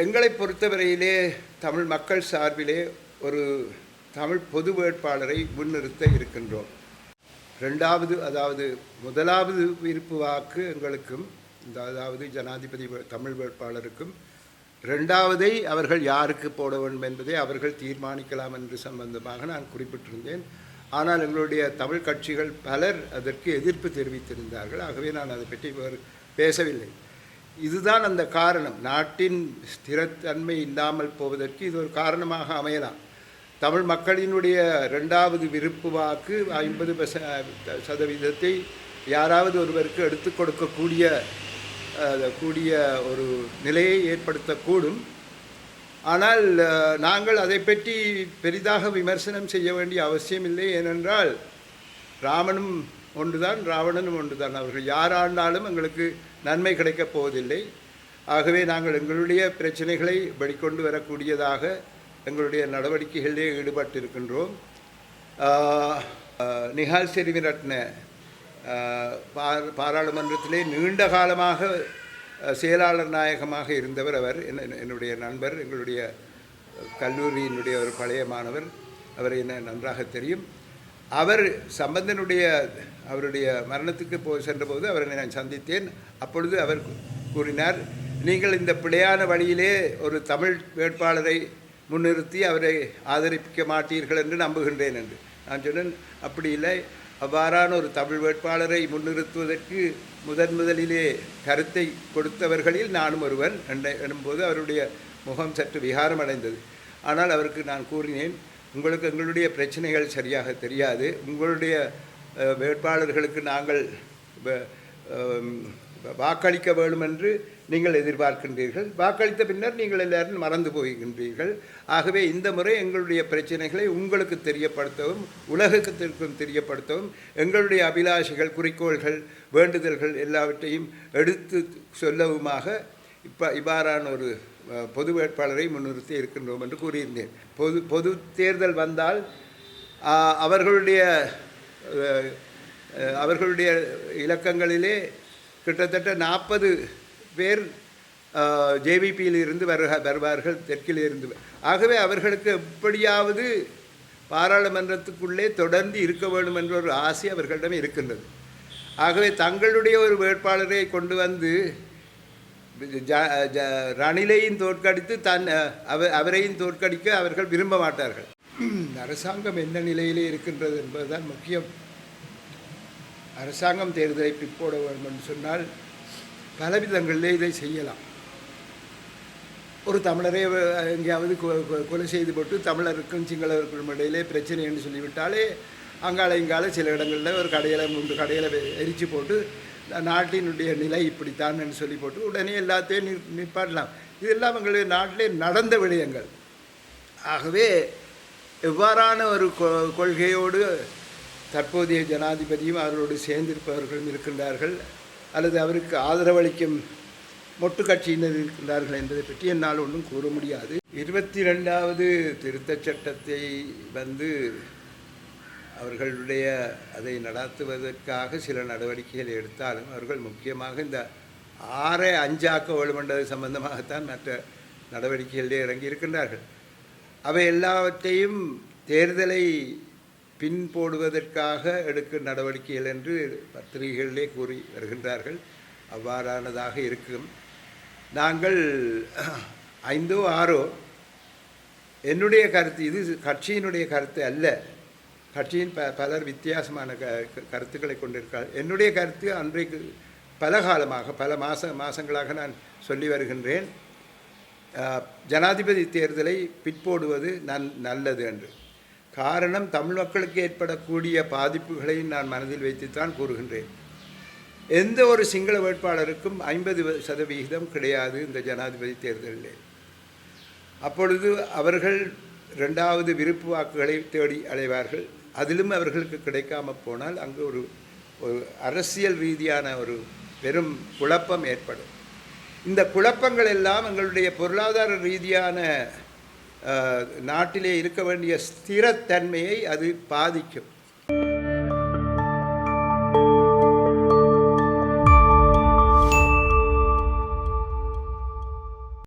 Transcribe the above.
எங்களை பொறுத்தவரையிலே தமிழ் மக்கள் சார்பிலே ஒரு தமிழ் பொது வேட்பாளரை முன்னிறுத்த இருக்கின்றோம். ரெண்டாவது அதாவது முதலாவது விருப்பு வாக்கு எங்களுக்கும் இந்த அதாவது ஜனாதிபதி தமிழ் வேட்பாளருக்கும். ரெண்டாவதை அவர்கள் யாருக்கு போட வேண்டும் என்பதை அவர்கள் தீர்மானிக்கலாம் என்று சம்பந்தமாக நான் குறிப்பிட்டிருந்தேன். ஆனால் எங்களுடைய தமிழ் கட்சிகள் பலர் அதற்கு எதிர்ப்பு தெரிவித்திருந்தார்கள். ஆகவே நான் அதை பற்றி பேசவில்லை. இதுதான் அந்த காரணம். நாட்டின் ஸ்திரத்தன்மை இல்லாமல் போவதற்கு இது ஒரு காரணமாக அமையலாம். தமிழ் மக்களினுடைய ரெண்டாவது விருப்பு வாக்கு ஐம்பது சதவீதத்தை யாராவது ஒருவருக்கு எடுத்து கொடுக்கக்கூடிய கூடிய ஒரு நிலையை ஏற்படுத்தக்கூடும். ஆனால் நாங்கள் அதை பற்றி பெரிதாக விமர்சனம் செய்ய வேண்டிய அவசியமில்லை ஏனென்றால் ராமனும் ஒன்றுதான் ராவணனும் ஒன்றுதான். அவர்கள் யாராண்டாலும் எங்களுக்கு நன்மை கிடைக்கப் போவதில்லை. ஆகவே நாங்கள் எங்களுடைய பிரச்சனைகளை வெளிக்கொண்டு வரக்கூடியதாக எங்களுடைய நடவடிக்கைகளிலே ஈடுபட்டிருக்கின்றோம். நிஹால் செரிவிரட்ன பார்- பாராளுமன்றத்திலே நீண்ட காலமாக செயலாளர் நாயகமாக இருந்தவர் அவர். என்ன- என்னுடைய நண்பர் எங்களுடைய கல்லூரியினுடைய ஒரு பழைய மாணவர். அவர் என்ன நன்றாக தெரியும். அவர் சம்பந்தனுடைய அவருடைய மரணத்துக்கு போய் சென்றபோது அவரை நான் சந்தித்தேன். அப்பொழுது அவர் கூறினார் நீங்கள் இந்த பிழையான வழியிலே ஒரு தமிழ் வேட்பாளரை முன்னிறுத்தி அவரை ஆதரிக்க மாட்டீர்கள் என்று நம்புகின்றேன் என்று. நான் சொன்னேன் அப்படி இல்லை. அவ்வாறான ஒரு தமிழ் வேட்பாளரை முன்னிறுத்துவதற்கு முதன் முதலிலே கருத்தை கொடுத்தவர்களில் நானும் ஒருவன் என்ற- அவருடைய முகம் சற்று விகாரம் அடைந்தது. ஆனால் அவருக்கு நான் கூறினேன் உங்களுக்கு எங்களுடைய பிரச்சனைகள் சரியாக தெரியாது. உங்களுடைய வேட்பாளர்களுக்கு நாங்கள் வாக்களிக்க வேண்டும் என்று நீங்கள் எதிர்பார்க்கின்றீர்கள். வாக்களித்த பின்னர் நீங்கள் எல்லாரும் மறந்து போகின்றீர்கள். ஆகவே இந்த முறை எங்களுடைய பிரச்சனைகளை உங்களுக்கு தெரியப்படுத்தவும் உலகத்திற்கும் தெரியப்படுத்தவும் எங்களுடைய அபிலாஷைகள் குறிக்கோள்கள் வேண்டுதல்கள் எல்லாவற்றையும் எடுத்து சொல்லவுமாக இப்போ இவ்வாறான ஒரு பொது வேட்பாளரை முன்னிறுத்தி இருக்கின்றோம் என்று கூறியிருந்தேன். பொது பொது தேர்தல் வந்தால் அவர்களுடைய அவர்களுடைய இலக்கங்களிலே கிட்டத்தட்ட நாற்பது பேர் ஜேவிபியில் இருந்து வருக வருவார்கள் தெற்கில் இருந்து. ஆகவே அவர்களுக்கு எப்படியாவது பாராளுமன்றத்துக்குள்ளே தொடர்ந்து இருக்க வேண்டும் என்ற ஒரு ஆசை அவர்களிடம் இருக்கின்றது. ஆகவே தங்களுடைய ஒரு வேட்பாளரை கொண்டு வந்து ரணிலையும் தோற்கடித்து தன் அவ அவரையும் தோற்கடிக்க அவர்கள் விரும்ப மாட்டார்கள். அரசாங்கம் எந்த நிலையிலே இருக்கின்றது என்பதுதான் முக்கியம். அரசாங்கம் தேர்தலை பிற்போட வேண்டும் என்று சொன்னால் பலவிதங்களிலே இதை செய்யலாம். ஒரு தமிழரை எங்கேயாவது கொ- கொ- கொலை செய்து போட்டு தமிழருக்கும் சிங்களருக்கும் இடையிலே பிரச்சனை என்று சொல்லிவிட்டாலே அங்கால இங்கால சில இடங்களில் ஒரு கடையில் மூன்று கடையில் எரிச்சு போட்டு நாட்டினுடைய நிலை இப்படித்தான் சொல்லி போட்டு உடனே எல்லாத்தையும் நிற் நிற்பாட்டலாம் இதெல்லாம் எங்களுடைய நாட்டிலே நடந்த விடயங்கள். ஆகவே எவ்வாறான ஒரு கொ- கொள்கையோடு தற்போதைய ஜனாதிபதியும் அவரோடு சேர்ந்திருப்பவர்களும் இருக்கின்றார்கள் அல்லது அவருக்கு ஆதரவளிக்கும் மொட்டு கட்சியினர் இருக்கின்றார்கள் என்பதை பற்றி என்னால் ஒன்றும் கூற முடியாது. இருபத்தி ரெண்டாவது திருத்தச் சட்டத்தை வந்து அவர்களுடைய அதை நடத்துவதற்காக சில நடவடிக்கைகளை எடுத்தாலும் அவர்கள் முக்கியமாக இந்த ஆறை அஞ்சாக்க வேண்டுமென்றது சம்பந்தமாகத்தான் மற்ற நடவடிக்கைகளிலே இறங்கி இருக்கின்றார்கள். அவை எல்லாவற்றையும் தேர்தலை பின் போடுவதற்காக எடுக்கும் நடவடிக்கைகள் என்று பத்திரிகைகளிலே கூறி வருகின்றார்கள். அவ்வாறானதாக இருக்கும். நாங்கள் ஐந்தோ ஆறோ என்னுடைய கருத்து இது கட்சியினுடைய கருத்து அல்ல. கட்சியின் ப பலர் வித்தியாசமான க க- கருத்துக்களை கொண்டிருக்கிறார் என்னுடைய கருத்து அன்றைக்கு பல காலமாக பல மாத மாதங்களாக நான் சொல்லி வருகின்றேன். ஜனாதிபதி தேர்தலை பிற்போடுவது நல் நல்லது என்று. காரணம் தமிழ் மக்களுக்கு ஏற்படக்கூடிய பாதிப்புகளையும் நான் மனதில் வைத்துத்தான் கூறுகின்றேன். எந்த ஒரு சிங்கள வேட்பாளருக்கும் ஐம்பது சதவிகிதம் கிடையாது இந்த ஜனாதிபதி தேர்தலில். அப்பொழுது அவர்கள் ரெண்டாவது விருப்பு வாக்குகளை தேடி அடைவார்கள் அதிலும் அவர்களுக்கு கிடைக்காம போனால் அங்கு ஒரு ஒரு அரசியல் ரீதியான ஒரு பெரும் குழப்பம் ஏற்படும். இந்த குழப்பங்கள் எல்லாம் எங்களுடைய பொருளாதார ரீதியான நாட்டிலே இருக்க வேண்டிய ஸ்திரத்தன்மையை அது பாதிக்கும்.